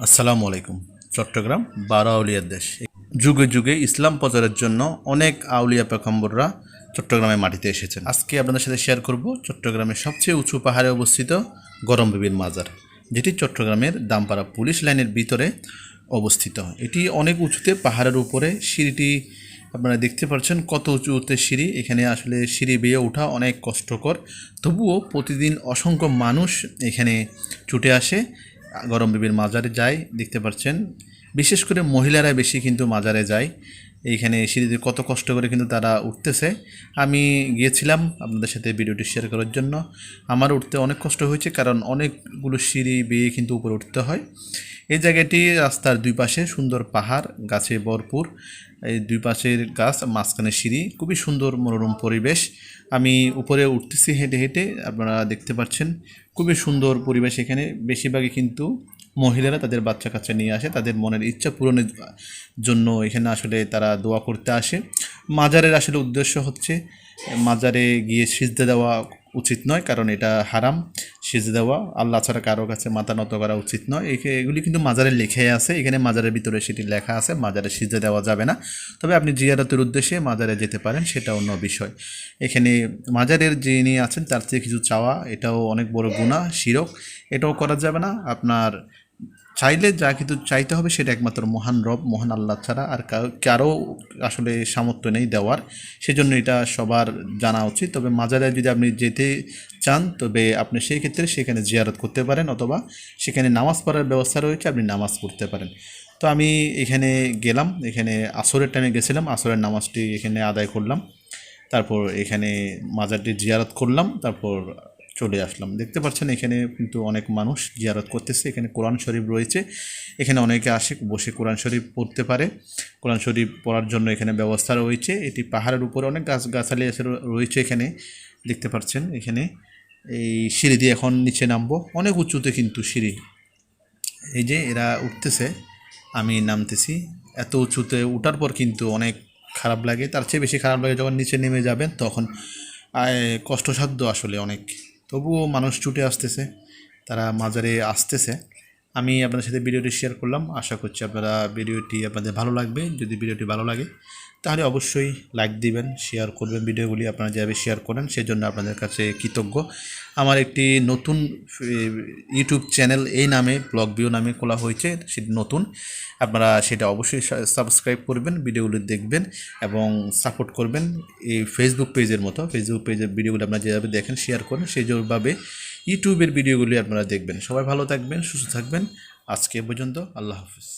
আসসালামু আলাইকুম। চট্টগ্রাম, বারো আউলিয়ার দেশ। যুগে যুগে ইসলাম প্রচারের জন্য অনেক আউলিয়া পেখম্বররা চট্টগ্রামের মাটিতে এসেছেন। আজকে আপনাদের সাথে শেয়ার করব চট্টগ্রামের সবচেয়ে উঁচু পাহাড়ে অবস্থিত গরম বিবির মাজার, যেটি চট্টগ্রামের দামপাড়া পুলিশ লাইনের ভিতরে অবস্থিত। এটি অনেক উঁচুতে পাহাড়ের উপরে সিঁড়িটি আপনারা দেখতে পাচ্ছেন কত উঁচু উঁচুতে সিঁড়ি। এখানে আসলে সিঁড়ি বেয়ে ওঠা অনেক কষ্টকর। তবুও প্রতিদিন অসংখ্য মানুষ এখানে ছুটে আসে। গরম বিবির মাজারে যায় দেখতে পাচ্ছেন বিশেষ করে মহিলারা বেশি কিন্তু মাজারে যায়। এইখানে সিঁড়িতে কত কষ্ট করে কিন্তু তারা উঠতেছে। আমি গিয়েছিলাম আপনাদের সাথে ভিডিওটি শেয়ার করার জন্য। আমার উঠতে অনেক কষ্ট হয়েছে কারণ অনেকগুলো সিঁড়ি বেয়ে কিন্তু উপরে উঠতে হয়। এই জায়গাটি রাস্তার দুই পাশে সুন্দর পাহাড়, গাছে ভরপুর। এই দুই পাশের গাছ, মাঝখানে সিঁড়ি, খুবই সুন্দর মনোরম পরিবেশ। আমি উপরে উঠতেছি হেঁটে হেঁটে, আপনারা দেখতে পাচ্ছেন, খুবই সুন্দর পরিবেশ এখানে। বেশিরভাগই কিন্তু মহিলারা তাদের বাচ্চা কাচ্চা নিয়ে আসে, তাদের মনের ইচ্ছা পূরণের জন্য এখানে আসলে তারা দোয়া করতে আসে। মাজারের আসলে উদ্দেশ্য হচ্ছে, মাজারে গিয়ে সিজদে দেওয়া উচিত নয়, কারণ এটা হারাম। সিজদে দেওয়া, আল্লাহ ছাড়া কারও কাছে মাথা নত করা উচিত নয়। এগুলি কিন্তু মাজারে লেখে আছে, এখানে মাজারের ভিতরে সেটি লেখা আছে, মাজারে সিজদে দেওয়া যাবে না। তবে আপনি জিয়ারতের উদ্দেশ্যে মাজারে যেতে পারেন, সেটা অন্য বিষয়। এখানে মাজারের যিনি আছেন, তার থেকে কিছু চাওয়া, এটাও অনেক বড় গুণা শিরক। এটাও করা যাবে না। আপনার চাইলে যা কিন্তু চাইতে হবে সেটা একমাত্র মহান রব, মহান আল্লাহ ছাড়া আর কারও আসলে সামর্থ্য নেই দেওয়ার। সেজন্য এটা সবার জানা উচিত। তবে মাজারে যদি আপনি যেতে চান, তবে আপনি সেই ক্ষেত্রে সেখানে জিয়ারত করতে পারেন অথবা সেখানে নামাজ পড়ার ব্যবস্থা রয়েছে, আপনি নামাজ পড়তে পারেন। তো আমি এখানে গেলাম, এখানে আসরের টাইমে গেছিলাম, আসরের নামাজটি এখানে আদায় করলাম। তারপর এখানে মাজারটি জিয়ারত করলাম, তারপর চলে আসলাম। দেখতে পাচ্ছেন এখানে কিন্তু অনেক মানুষ জিয়ারত করতেছে। এখানে কোরআন শরীফ রয়েছে। এখানে অনেকে আসে, বসে কোরআন শরীফ পড়তে পারে। কোরআন শরীফ পড়ার জন্য এখানে ব্যবস্থা রয়েছে। এটি পাহাড়ের উপরে অনেক গাছ গাছালি রয়েছে এখানে। দেখতে পাচ্ছেন এখানে এই সিঁড়ি দিয়ে এখন নিচে নামবো। অনেক উঁচুতে কিন্তু সিঁড়ি। এই যে এরা উঠতেছে, আমি নামতেছি। এত উঁচুতে উঠার পর কিন্তু অনেক খারাপ লাগে। তার চেয়ে বেশি খারাপ লাগে যখন নিচে নেমে যাবেন, তখন কষ্টসাধ্য আসলে অনেক। তবুও মানুষ ছুটে আসতেছে তারা মাজারে আসতেছে। আমি আপনাদের সাথে ভিডিওটি শেয়ার করলাম। আশা করছি আপনারা ভিডিওটি আপনাদের ভালো লাগবে। যদি ভিডিওটি ভালো লাগে, তাহলে অবশ্যই লাইক দিবেন শেয়ার করবেন ভিডিওগুলি আপনারা যেভাবে শেয়ার করেন, সেজন্য আপনাদের কাছে কৃতজ্ঞ। আমার একটি নতুন ইউটিউব চ্যানেল এই নামে ব্লগ ভিউ নামে খোলা হয়েছে, সেটি নতুন। আপনারা সেটা অবশ্যই সাবস্ক্রাইব করবেন, ভিডিওগুলি দেখবেন এবং সাপোর্ট করবেন। এই ফেসবুক পেজের মতো ফেসবুক পেজের ভিডিওগুলি আপনারা যেভাবে দেখেন শেয়ার করেন সেইভাবে ইউটিউবের ভিডিওগুলি আপনারা দেখবেন। সবাই ভালো থাকবেন সুস্থ থাকবেন। আজকে পর্যন্ত আল্লাহ হাফিজ।